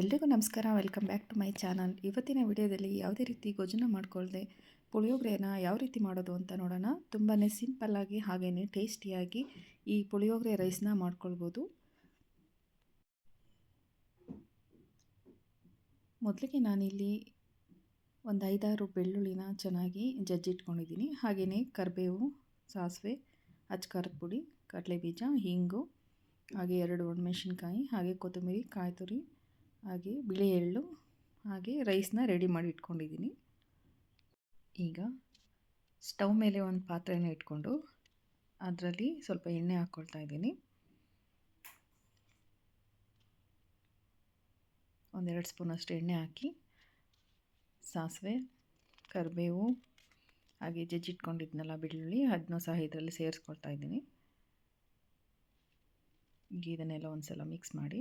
ಎಲ್ರಿಗೂ ನಮಸ್ಕಾರ, welcome back to my channel. ಇವತ್ತಿನ ವಿಡಿಯೋದಲ್ಲಿ ಯಾವುದೇ ರೀತಿ ಗೊಜ್ಜನ ಮಾಡ್ಕೊಳ್ಳದೆ ಪುಳಿಯೋಗರೆನ ಯಾವ ರೀತಿ ಮಾಡೋದು ಅಂತ ನೋಡೋಣ. ತುಂಬಾ ಸಿಂಪಲ್ಲಾಗಿ ಹಾಗೆಯೇ ಟೇಸ್ಟಿಯಾಗಿ ಈ ಪುಳಿಯೋಗರೆ ರೈಸ್ನ ಮಾಡ್ಕೊಳ್ಬೋದು. ಮೊದಲಿಗೆ ನಾನಿಲ್ಲಿ ಒಂದು ಐದಾರು ಬೆಳ್ಳುಳ್ಳಿನ ಚೆನ್ನಾಗಿ ಜಜ್ಜಿಟ್ಕೊಂಡಿದ್ದೀನಿ. ಹಾಗೆಯೇ ಕರಿಬೇವು, ಸಾಸಿವೆ ಅಚ್ಕಾರದ ಪುಡಿ ಕಡಲೆ ಬೀಜ ಹಿಂಗು, ಹಾಗೆ ಎರಡು ಒಣಮೆಣಸಿನ್ಕಾಯಿ, ಹಾಗೆ ಕೊತ್ತಂಬರಿ ಕಾಯಿ ತುರಿ ಹಾಗೆ ಬಿಳಿ ಎಳ್ಳು ಹಾಗೆ ರೈಸ್ನ ರೆಡಿ ಮಾಡಿ ಇಟ್ಕೊಂಡಿದ್ದೀನಿ. ಈಗ ಸ್ಟವ್ ಮೇಲೆ ಒಂದು ಪಾತ್ರೆನ ಇಟ್ಕೊಂಡು ಅದರಲ್ಲಿ ಸ್ವಲ್ಪ ಎಣ್ಣೆ ಹಾಕ್ಕೊಳ್ತಾ ಇದ್ದೀನಿ. ಒಂದೆರಡು ಸ್ಪೂನಷ್ಟು ಎಣ್ಣೆ ಹಾಕಿ ಸಾಸಿವೆ, ಕರಿಬೇವು ಹಾಗೆ ಜಜ್ಜಿಟ್ಕೊಂಡಿದ್ನಲ್ಲ ಬೆಳ್ಳುಳ್ಳಿ ಅದನ್ನೂ ಸಹ ಇದರಲ್ಲಿ ಸೇರಿಸ್ಕೊಳ್ತಾ ಇದ್ದೀನಿ. ಈಗ ಇದನ್ನೆಲ್ಲ ಒಂದು ಸಲ ಮಿಕ್ಸ್ ಮಾಡಿ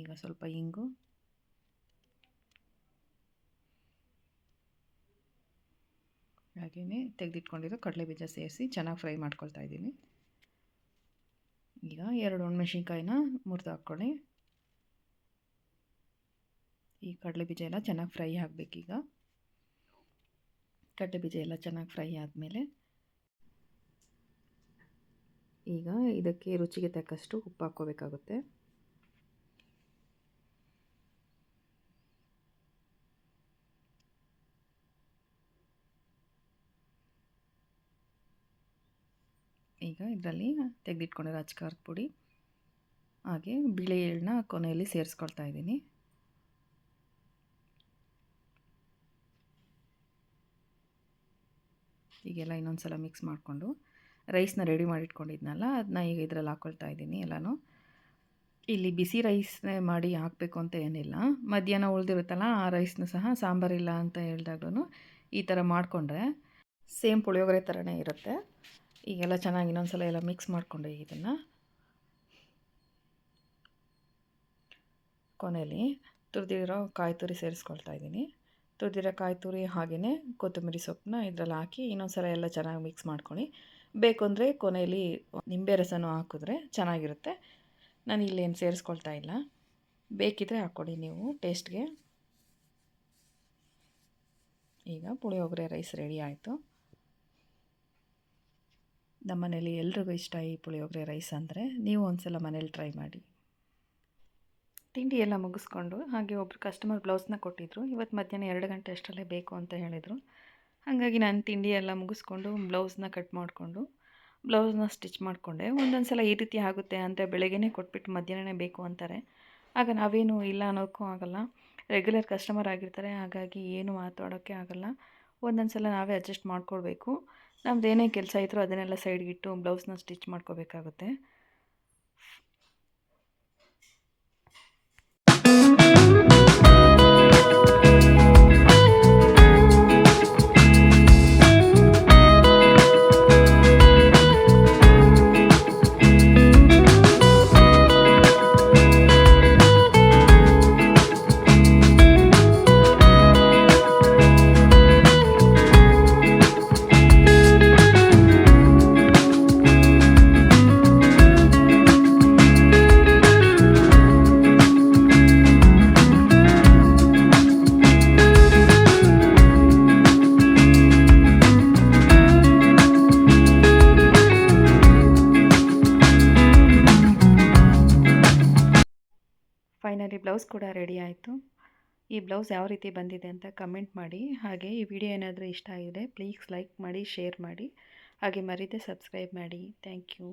ಈಗ ಸ್ವಲ್ಪ ಇಂಗು ಹಾಗೆಯೇ ತೆಗೆದಿಟ್ಕೊಂಡಿರೋ ಕಡಲೆ ಬೀಜ ಸೇರಿಸಿ ಚೆನ್ನಾಗಿ ಫ್ರೈ ಮಾಡ್ಕೊಳ್ತಾ ಇದ್ದೀನಿ. ಈಗ ಎರಡು ಒಣಮೆಣ್ಸಿನ್ಕಾಯಿನ ಮುರಿದು ಹಾಕ್ಕೊಳ್ಳಿ. ಈ ಕಡಲೆ ಬೀಜ ಎಲ್ಲ ಚೆನ್ನಾಗಿ ಫ್ರೈ ಆಗಬೇಕೀಗ ಕಡಲೆ ಬೀಜ ಎಲ್ಲ ಚೆನ್ನಾಗಿ ಫ್ರೈ ಆದಮೇಲೆ ಈಗ ಇದಕ್ಕೆ ರುಚಿಗೆ ತಕ್ಕಷ್ಟು ಉಪ್ಪು ಹಾಕ್ಕೋಬೇಕಾಗುತ್ತೆ. ಈಗ ಇದರಲ್ಲಿ ತೆಗೆದಿಟ್ಕೊಂಡಿರೋ ಅಚ್ಕಾರದ ಪುಡಿ, ಹಾಗೆ ಬಿಳಿ ಎಳ್ಳನ್ನ ಕೊನೆಯಲ್ಲಿ ಸೇರಿಸ್ಕೊಳ್ತಾ ಇದ್ದೀನಿ. ಈಗೆಲ್ಲ ಇನ್ನೊಂದು ಸಲ ಮಿಕ್ಸ್ ಮಾಡಿಕೊಂಡು ರೈಸ್ನ ರೆಡಿ ಮಾಡಿಟ್ಕೊಂಡಿದ್ನಲ್ಲ ಅದನ್ನ ಈಗ ಇದರಲ್ಲಿ ಹಾಕ್ಕೊಳ್ತಾ ಇದ್ದೀನಿ ಎಲ್ಲನೂ. ಇಲ್ಲಿ ಬಿಸಿ ರೈಸ್ನೇ ಮಾಡಿ ಹಾಕಬೇಕು ಅಂತ ಏನಿಲ್ಲ. ಮಧ್ಯಾಹ್ನ ಉಳಿದಿರುತ್ತಲ್ಲ, ಆ ರೈಸ್ನ ಸಹ ಸಾಂಬಾರಿಲ್ಲ ಅಂತ ಹೇಳಿದಾಗೂ ಈ ಥರ ಮಾಡಿಕೊಂಡ್ರೆ ಸೇಮ್ ಪುಳಿಯೋಗರೆ ಥರನೇ ಇರುತ್ತೆ. ಈಗೆಲ್ಲ ಚೆನ್ನಾಗಿ ಇನ್ನೊಂದು ಸಲ ಎಲ್ಲ ಮಿಕ್ಸ್ ಮಾಡಿಕೊಂಡು ಇದನ್ನು ಕೊನೆಯಲ್ಲಿ ತುರಿದಿರೋ ಕಾಯಿ ತುರಿ ಸೇರಿಸ್ಕೊಳ್ತಾ ಇದ್ದೀನಿ. ತುರಿದಿರೋ ಕಾಯಿ ತುರಿ ಹಾಗೆಯೇ ಕೊತ್ತಂಬರಿ ಸೊಪ್ಪನ್ನ ಇದರಲ್ಲಿ ಹಾಕಿ ಇನ್ನೊಂದು ಸಲ ಎಲ್ಲ ಚೆನ್ನಾಗಿ ಮಿಕ್ಸ್ ಮಾಡ್ಕೊಳ್ಳಿ. ಬೇಕು ಅಂದರೆ ಕೊನೆಯಲ್ಲಿ ನಿಂಬೆ ರಸನೂ ಹಾಕಿದ್ರೆ ಚೆನ್ನಾಗಿರುತ್ತೆ. ನಾನು ಇಲ್ಲೇನು ಸೇರಿಸ್ಕೊಳ್ತಾ ಇಲ್ಲ. ಬೇಕಿದ್ರೆ ಹಾಕ್ಕೊಡಿ ನೀವು ಟೇಸ್ಟ್ಗೆ ಈಗ ಪುಳಿಯೋಗರೆ ರೈಸ್ ರೆಡಿ ಆಯಿತು. ನಮ್ಮ ಮನೇಲಿ ಎಲ್ರಿಗೂ ಇಷ್ಟ ಈ ಪುಳಿಯೋಗರೆ ರೈಸ್ ಅಂದರೆ ನೀವು ಒಂದ್ಸಲ ಮನೇಲಿ ಟ್ರೈ ಮಾಡಿ. ತಿಂಡಿ ಎಲ್ಲ ಮುಗಿಸ್ಕೊಂಡು ಹಾಗೆ ಒಬ್ಬರು ಕಸ್ಟಮರ್ ಬ್ಲೌಸ್ನ ಕೊಟ್ಟಿದ್ದರು ಇವತ್ತು ಮಧ್ಯಾಹ್ನ ಎರಡು ಗಂಟೆ ಅಷ್ಟರಲ್ಲೇ ಬೇಕು ಅಂತ ಹೇಳಿದರು. ಹಾಗಾಗಿ ನಾನು ತಿಂಡಿ ಎಲ್ಲ ಮುಗಿಸ್ಕೊಂಡು ಬ್ಲೌಸ್ನ ಕಟ್ ಮಾಡಿಕೊಂಡು ಬ್ಲೌಸ್ನ ಸ್ಟಿಚ್ ಮಾಡಿಕೊಂಡೆ. ಒಂದೊಂದು ಸಲ ಈ ರೀತಿ ಆಗುತ್ತೆ ಅಂದರೆ ಬೆಳಗ್ಗೆನೇ ಕೊಟ್ಬಿಟ್ಟು ಮಧ್ಯಾಹ್ನನೇ ಬೇಕು ಅಂತಾರೆ. ಆಗ ನಾವೇನು ಇಲ್ಲ ಅನ್ನೋಕ್ಕೂ ಆಗಲ್ಲ. ರೆಗ್ಯುಲರ್ ಕಸ್ಟಮರ್ ಆಗಿರ್ತಾರೆ. ಹಾಗಾಗಿ ಏನು ಮಾತಾಡೋಕ್ಕೆ ಆಗೋಲ್ಲ. ಒಂದೊಂದು ಸಲ ನಾವೇ ಅಡ್ಜಸ್ಟ್ ಮಾಡ್ಕೊಳ್ಬೇಕು. ನಮ್ದು ಏನೇ ಕೆಲಸ ಇದ್ದರೂ ಅದನ್ನೆಲ್ಲ ಸೈಡ್ಗಿಟ್ಟು ಬ್ಲೌಸ್ನ ಸ್ಟಿಚ್ ಮಾಡ್ಕೋಬೇಕಾಗುತ್ತೆ. ಫೈನಲಿ ಬ್ಲೌಸ್ ಕೂಡ ರೆಡಿ ಆಯಿತು. ಈ ಬ್ಲೌಸ್ ಯಾವ ರೀತಿ ಬಂದಿದೆ ಅಂತ ಕಮೆಂಟ್ ಮಾಡಿ. ಹಾಗೆ ಈ ವಿಡಿಯೋ ಏನಾದರೂ ಇಷ್ಟ ಆಗಿದೆ, ಪ್ಲೀಸ್ ಲೈಕ್ ಮಾಡಿ, ಶೇರ್ ಮಾಡಿ. ಹಾಗೆ ಮರೀದೆ ಸಬ್ಸ್ಕ್ರೈಬ್ ಮಾಡಿ. Thank you.